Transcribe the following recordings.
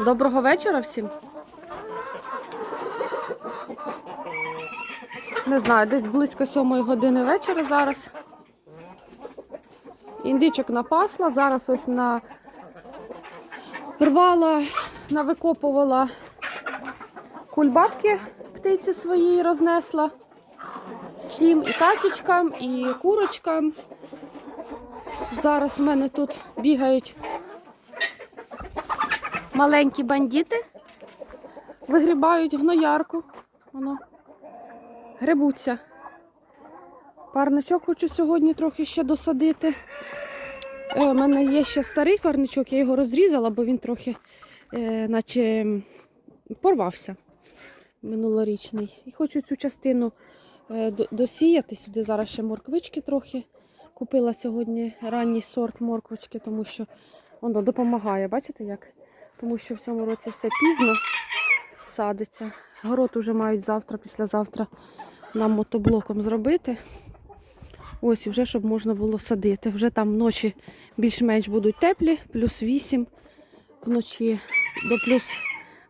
Доброго вечора всім. Не знаю, десь близько сьомої години вечора зараз. Індичок напасла, зараз ось на рвала, навикопувала кульбабки птиці свої рознесла. Всім і качечкам, і курочкам. Зараз в мене тут бігають маленькі бандити, вигрібають гноярку. Воно грибуться. Парничок хочу сьогодні трохи ще досадити. Е, У мене є ще старий парничок, я його розрізала, бо він трохи е, наче порвався минулорічний. І хочу цю частину е, досіяти. Сюди зараз ще морквички трохи. Купила сьогодні ранній сорт морквочки, тому що воно допомагає. Бачите як? Тому що в цьому році все пізно садиться. Город уже мають завтра, післязавтра нам мотоблоком зробити. Ось і вже щоб можна було садити. Вже там ночі більш-менш будуть теплі, плюс 8 вночі до плюс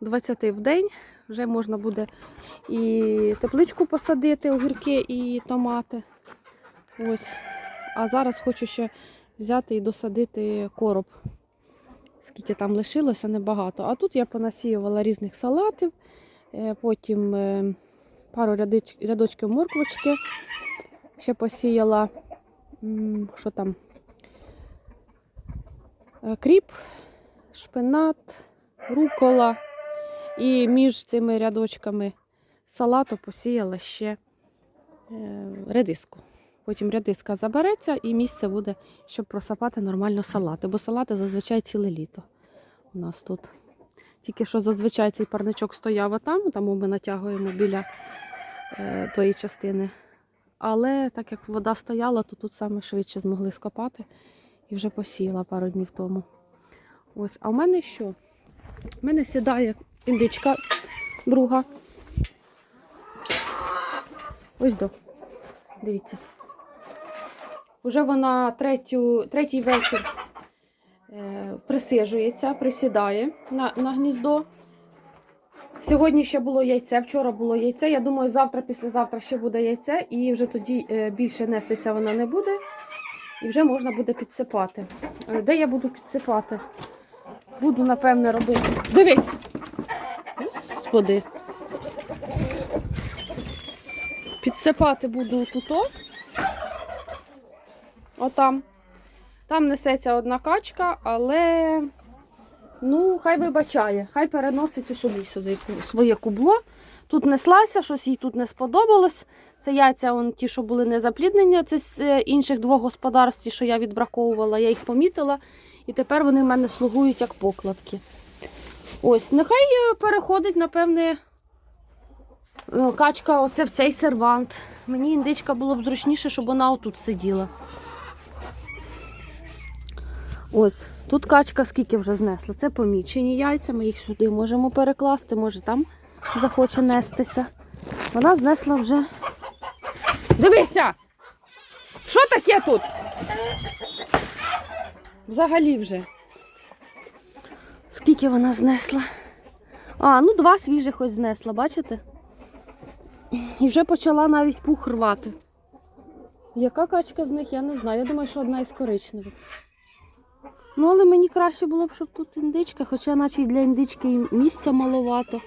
20 в день. Вже можна буде і тепличку посадити, огірки і томати. Ось. А зараз хочу ще взяти і досадити короб. Скільки там лишилося, небагато. А тут я понасіювала різних салатів, е, потім е, пару рядочків морквочки. Ще посіяла що там? Е, Кріп, шпинат, рукола. І між цими рядочками салату посіяла ще редиску. Потім редиска забереться і місце буде, щоб просапати нормально салати. Бо салати зазвичай ціле літо у нас тут. Тільки що зазвичай цей парничок стояв отам, тому ми натягуємо біля е, тої частини. Але так як вода стояла, то тут саме швидше змогли скопати і вже посіяла пару днів тому. Ось, а в мене що? У мене сідає індичка друга. Ось до. Дивіться. Уже вона третю, третій вечір е, присиджується, присідає на, на гніздо. Сьогодні ще було яйце, вчора було яйце. Я думаю, завтра, післязавтра ще буде яйце, і вже тоді е, більше нестися вона не буде. І вже можна буде підсипати. Е, Де я буду підсипати? Буду, напевне, робити. Дивись! Господи. Підсипати буду тут. Отам. Там несеться одна качка, але ну, хай вибачає, хай переносить у собі сюди своє кубло. Тут неслася, щось їй тут не сподобалось. Це яйця, он, ті, що були не запліднені, це з е, інших двох господарств, що я відбраковувала, я їх помітила. І тепер вони в мене слугують як покладки. Ось, нехай е, переходить, напевне, е, качка оце в цей сервант. Мені індичка було б зручніше, щоб вона отут сиділа. Ось, тут качка скільки вже знесла. Це помічені яйця, ми їх сюди можемо перекласти, може там захоче нестися. Вона знесла вже. Дивися! Що таке тут? Взагалі вже. Скільки вона знесла? А, ну два свіжих ось знесла, бачите? І вже почала навіть пух рвати. Яка качка з них, я не знаю. Я думаю, що одна із коричневих. Ну, але мені краще було б, щоб тут індичка, хоча наче й для індички місця маловато.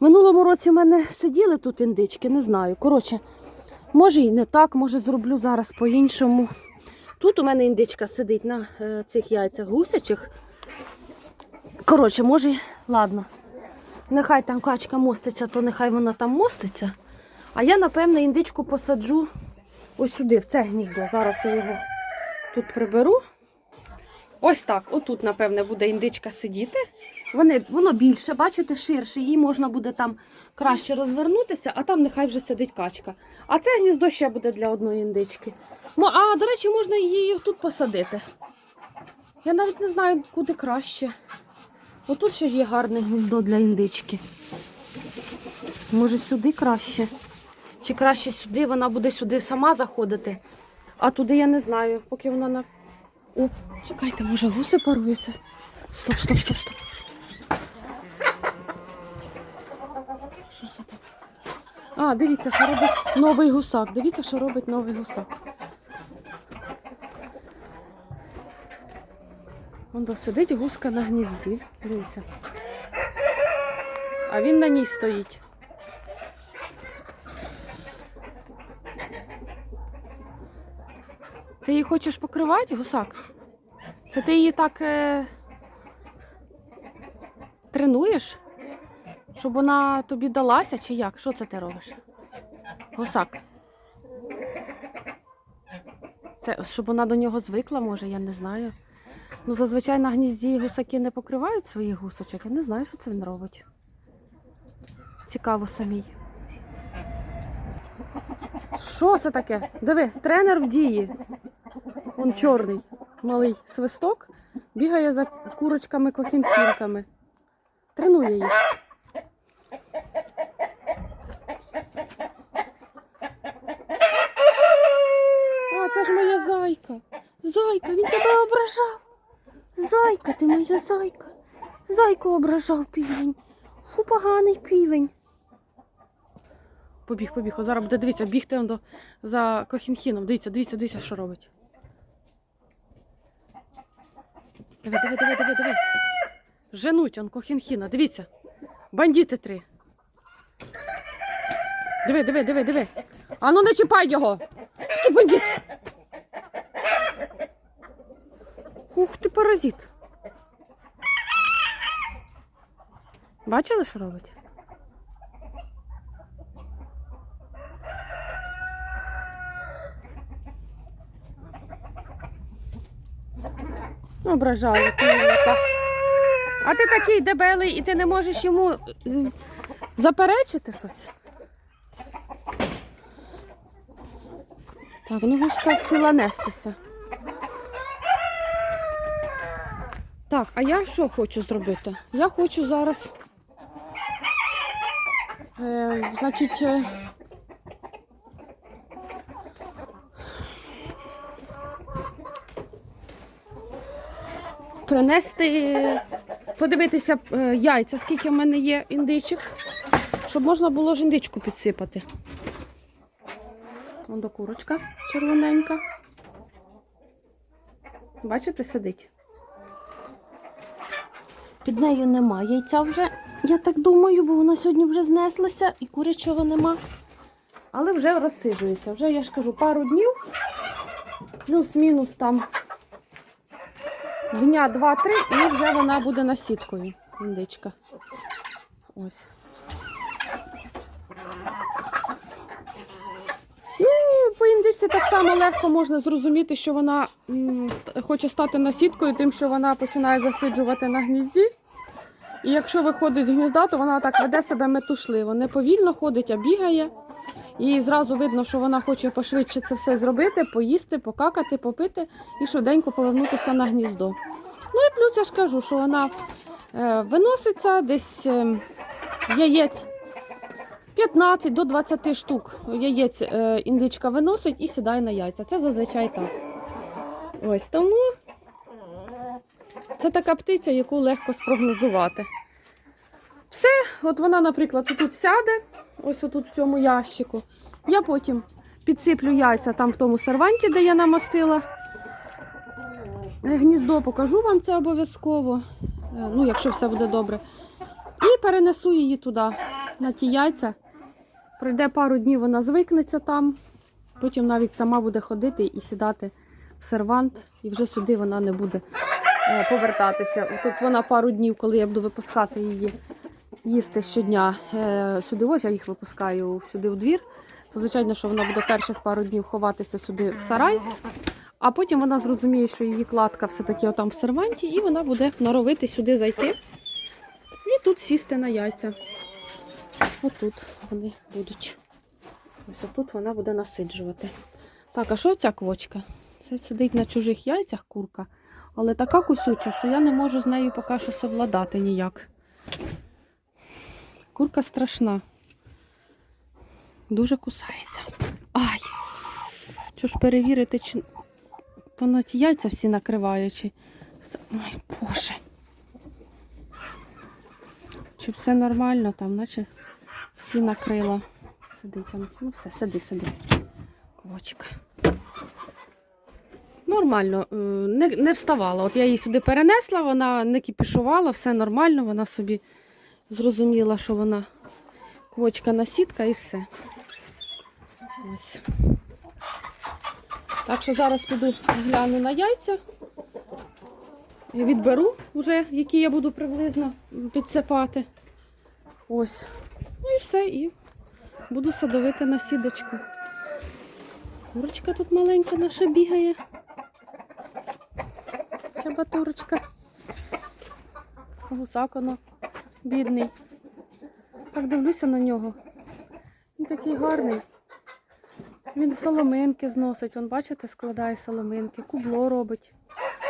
Минулому році в мене сиділи тут індички, не знаю. Коротше, може і не так, може зроблю зараз по-іншому. Тут у мене індичка сидить на е, цих яйцях гусячих. Коротше, може, ладно. Нехай там качка моститься, то нехай вона там моститься. А я, напевне, індичку посаджу ось сюди, в це гніздо. Зараз я його тут приберу. Ось так. Отут, напевне, буде індичка сидіти. Вони, воно більше, бачите, ширше, їй можна буде там краще розвернутися, а там нехай вже сидить качка. А це гніздо ще буде для одної індички. Ну, а, до речі, можна її тут посадити. Я навіть не знаю, куди краще. Отут ще ж є гарне гніздо для індички. Може, сюди краще. Чи краще сюди, вона буде сюди сама заходити. А туди я не знаю, поки вона на. О, чекайте, може гуси паруються. Стоп, стоп, стоп, стоп. Що це так? А, дивіться, що робить новий гусак. Дивіться, що робить новий гусак. Вон там сидить гуска на гнізді. Дивіться. А він на ній стоїть. Ти її хочеш покривати, гусак? Це ти її так е... тренуєш? Щоб вона тобі далася чи як? Що це ти робиш? Гусак. Це щоб вона до нього звикла, може, я не знаю. Ну, зазвичай на гнізді гусаки не покривають своїх гусочок. Я не знаю, що це він робить. Цікаво самій. Що це таке? Диви, тренер в дії. Он чорний, малий свисток, бігає за курочками-кохінхінками. Тренує їх. О, це ж моя зайка. Зайка, він тебе ображав. Зайка, ти моя зайка. Зайку ображав півень. Фу, поганий півень. Побіг, побіг. О, зараз буде дивіться, бігти до, за кохінхіном. Дивіться, дивіться, дивіться, що робить. Диви, диви, диви, диви, диви. Женуть он кохінхіна, дивіться. Бандити три. Диви, диви, диви, диви. А ну не чіпай його. Ти бандит. Ух ти паразит. Бачили, що робить? Ображає півника. А ти такий дебелий і ти не можеш йому е, заперечити щось? Так, ну гуска сіла нестися. Так, а я що хочу зробити? Я хочу зараз. Е, значить. Принести, подивитися е, яйця, скільки в мене є індичок, щоб можна було ж індичку підсипати. Вон до курочка червоненька. Бачите, сидить. Під нею нема яйця вже, я так думаю, бо вона сьогодні вже знеслася і курячого нема. Але вже розсиджується. Вже, я ж кажу, пару днів, плюс-мінус там дня два-три, і вже вона буде насіткою, індичка. Ось. Ну, по індичці так само легко можна зрозуміти, що вона м, хоче стати насіткою, тим, що вона починає засиджувати на гнізді. І якщо виходить з гнізда, то вона так веде себе метушливо. Не повільно ходить, а бігає. І зразу видно, що вона хоче пошвидше це все зробити, поїсти, покакати, попити і швиденько повернутися на гніздо. Ну і плюс я ж кажу, що вона е, виноситься десь е, яєць 15 до 20 штук яєць е, індичка виносить і сідає на яйця. Це зазвичай так. Ось тому це така птиця, яку легко спрогнозувати. Все, от вона, наприклад, тут сяде, ось отут в цьому ящику. Я потім підсиплю яйця там в тому серванті, де я намастила. Гніздо покажу вам це обов'язково, е, ну, якщо все буде добре. І перенесу її туди, на ті яйця. Пройде пару днів, вона звикнеться там, потім навіть сама буде ходити і сідати в сервант, і вже сюди вона не буде е, повертатися. Тут вона пару днів, коли я буду випускати її їсти щодня. е, Сюди ось я їх випускаю сюди в двір. То звичайно, що вона буде перших пару днів ховатися сюди в сарай, а потім вона зрозуміє, що її кладка все-таки отам в серванті, і вона буде норовити сюди зайти і тут сісти на яйця. Отут вони будуть. Ось отут вона буде насиджувати. Так, а що ця квочка? Це сидить на чужих яйцях курка, але така кусюча, що я не можу з нею поки що совладати ніяк. Курка страшна. Дуже кусається. Ай! Що ж перевірити, чи вона ті яйця всі накриває, чи. Ой, Боже. Чи все нормально там, наче всі накрила сидить. Ну все, сиди, сиди. Квочка. Нормально, е, не, не вставала. От я її сюди перенесла, вона не кипішувала, все нормально, вона собі зрозуміла, що вона квочка на сітка і все. Ось. Так що зараз піду гляну на яйця. І Відберу вже, які я буду приблизно підсипати. Ось. Ну і все, і буду садовити на сідочку. Курочка тут маленька наша бігає. Чабатурочка. Гусак воно бідний. Так дивлюся на нього. Він такий гарний. Він соломинки зносить. Вон, бачите, складає соломинки, кубло робить.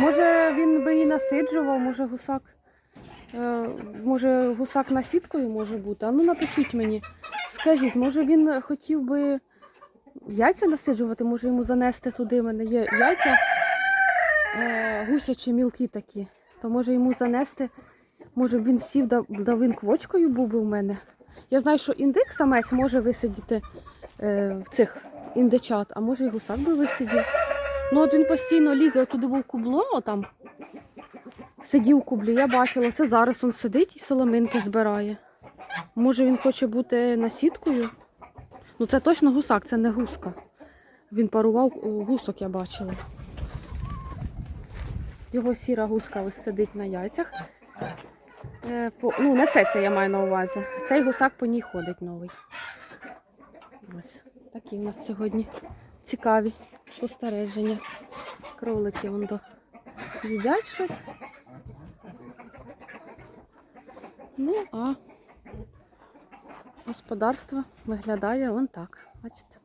Може він би і насиджував, може гусак. Е, може гусак насідкою може бути. А ну напишіть мені. Скажіть, може він хотів би яйця насиджувати, може йому занести туди. У мене є яйця е, гусячі мілкі такі. То може йому занести, може б він сів, да, да він квочкою був би у мене. Я знаю, що індик самець може висидіти е, в цих індичат, а може і гусак би висидів. Ну от він постійно лізе, туди був кубло, отам. Сидів у кублі, я бачила, це зараз він сидить і соломинки збирає. Може він хоче бути насідкою? Ну це точно гусак, це не гуска. Він парував гусок, я бачила. Його сіра гуска ось сидить на яйцях. Е, по, ну, несеться, я маю на увазі. Цей гусак по ній ходить новий. Ось такі у нас сьогодні цікаві спостереження. Кролики вон до їдять щось. Ну, а господарство виглядає вон так. Бачите?